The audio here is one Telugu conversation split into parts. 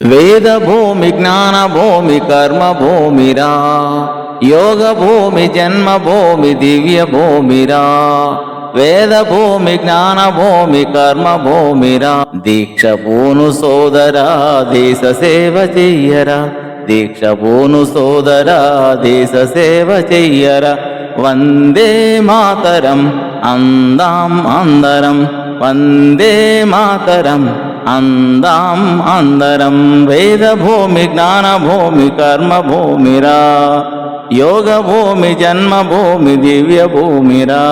వేద భూమి జ్ఞాన భూమి కర్మ భూమిరా యోగ భూమి జన్మ భూమి దివ్య భూమిరా వేద భూమి జ్ఞాన భూమి కర్మ భూమిరా దీక్ష భూను సోదరా దేశ సేవ చెయ్యరా. దీక్ష భూను సోదరా దేశ సేవ చెయ్యరా. వందే మాతరం అందాం అందరం. వందే మాతరం అందాం అందరం వేద భూమి జ్ఞాన భూమి కర్మ భూమిరా యోగ భూమి జన్మ భూమి దివ్య భూమిరా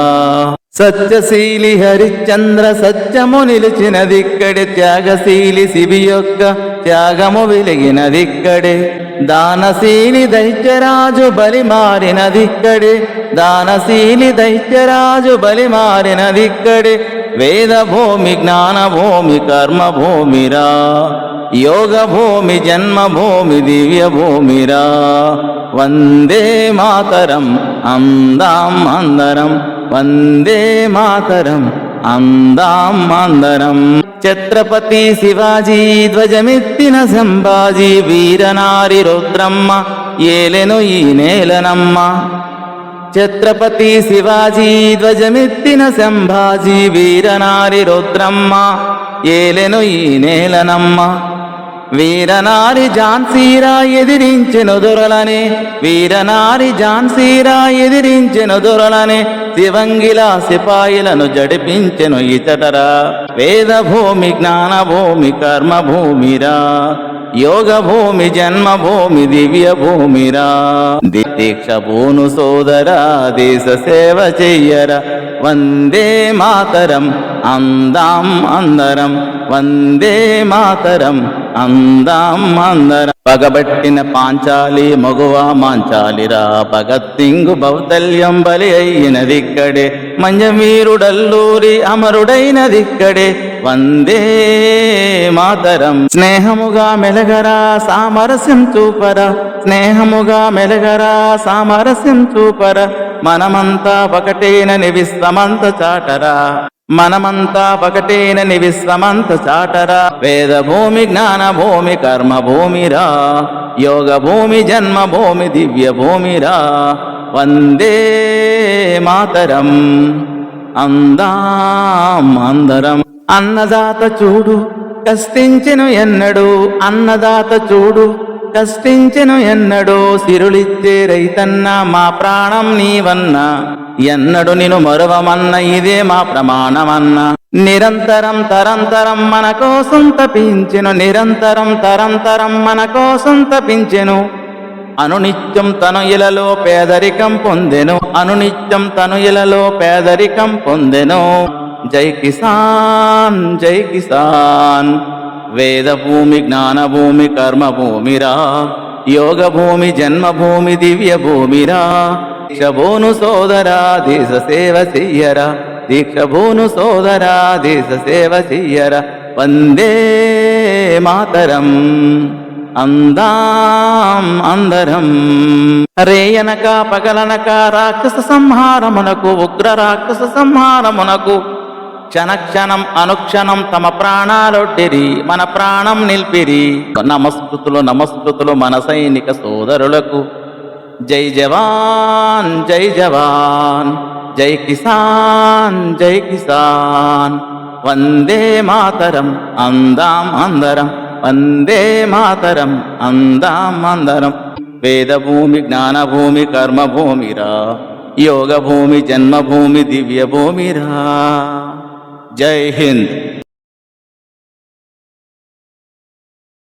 సత్యశీలి హరిశ్చంద్ర సత్యము నిలిచినదిక్కడే త్యాగశీలి శివి యొక్క త్యాగము వెలిగినదిక్కడే దానశీలి దైత్యరాజు బలి మారినదిక్కడే దానశీలి దైత్యరాజు బలి మారినదిక్కడే వేద భూమి జ్ఞాన భూమి కర్మ భూమిరా యోగ భూమి జన్మ భూమి దివ్య భూమిరా వందే మాతరం అందాం అందరం వందే మాతరం అందాం అందరం ఛత్రపతి శివాజీ ధ్వజమెత్తిన సంభాజీ వీరనారి రుద్రమ్మ ఏలెను ఈ నేలనమ్మ. ఛత్రపతి శివాజీ ధ్వజమెత్తిన సంభాజీ వీరనారి రుద్రమ్మ ఏలెను ఈ నేలనమ్మ. వీరనారి ఝాన్సీరా ఎదిరించెను దొరలనే వీరనారి ఝాన్సీరా ఎదిరించెను దొరలనే శివంగిలా సిపాయిలను జడిపించెను ఇతటరా వేద భూమి జ్ఞాన భూమి కర్మ భూమిరా యోగ భూమి జన్మ భూమి దివ్య భూమిరా దీక్ష భూను సోదరా దేశ సేవ చెయ్యరా. వందే మాతరం అందాం అందరం. వందే మాతరం అందాం అందరం. పగబట్టిన పాంచాలి మగువ మాంచాలిరా. భగత్తింగు బౌద్ధల్యం బలి అయినదిక్కడే మంజమీరుడల్లూరి అమరుడైనదిక్కడే వందే మాతరం. స్నేహముగా మెలగరా సామరస్యం చూపరా. స్నేహముగా మెలగరా సామరస్యం చూపరా. మనమంతా ఒకటేనని విశ్వమంత చాటరా. మనమంతా ఒకటేనని విశ్వమంత చాటరా. వేద భూమి జ్ఞాన భూమి కర్మ భూమిరా యోగ భూమి జన్మ భూమి దివ్య భూమిరా వందే మాతరం. అందాం అందరం. అన్నదాత చూడు కష్టించెను ఎన్నడు అన్నదాత చూడు కష్టించెను ఎన్నడో సిరులిచ్చే రైతన్న మా ప్రాణం నీవన్న ఎన్నడు నిను మరువమన్న ఇదే మా ప్రమాణమన్న. నిరంతరం తరంతరం మన కోసం తపించెను నిరంతరం తరంతరం మన కోసం తపించెను. అనునిత్యం తను ఇలలో పేదరికం పొందెను అనునిత్యం తను ఇలలో పేదరికం పొందెను. జై కిసాన్ జై కిసాన్. వేదభూమి జ్ఞానభూమి కర్మభూమిరా. భూమి కర్మ భూమిరా యోగ భూమి జన్మ దివ్య భూమిరా దీక్షభూను సోదరా దేశ సేవ చెయ్యరా. దీక్షభూను సోదరా దేశ సేవ చెయ్యరా. వందే మాతరం అందాం అందరం. రేయనక పగలనక రాక్షస సంహారమునకు ఉగ్ర రాక్షస సంహారమునకు క్షణక్షణం అనుక్షణం తమ ప్రాణాలొడ్డిరి మన ప్రాణం నిల్పిరి. నమస్కృతులు నమస్కృతులు మన సైనిక సోదరులకు. జై జవాన్ జై జవాన్ జై కిసాన్ జై కిసాన్. వందే మాతరం అందాం అందరం. వందే మాతరం అందాం అందరం. వేదభూమి జ్ఞానభూమి కర్మభూమిరా. యోగభూమి జన్మభూమి దివ్యభూమిరా. जय हिंद।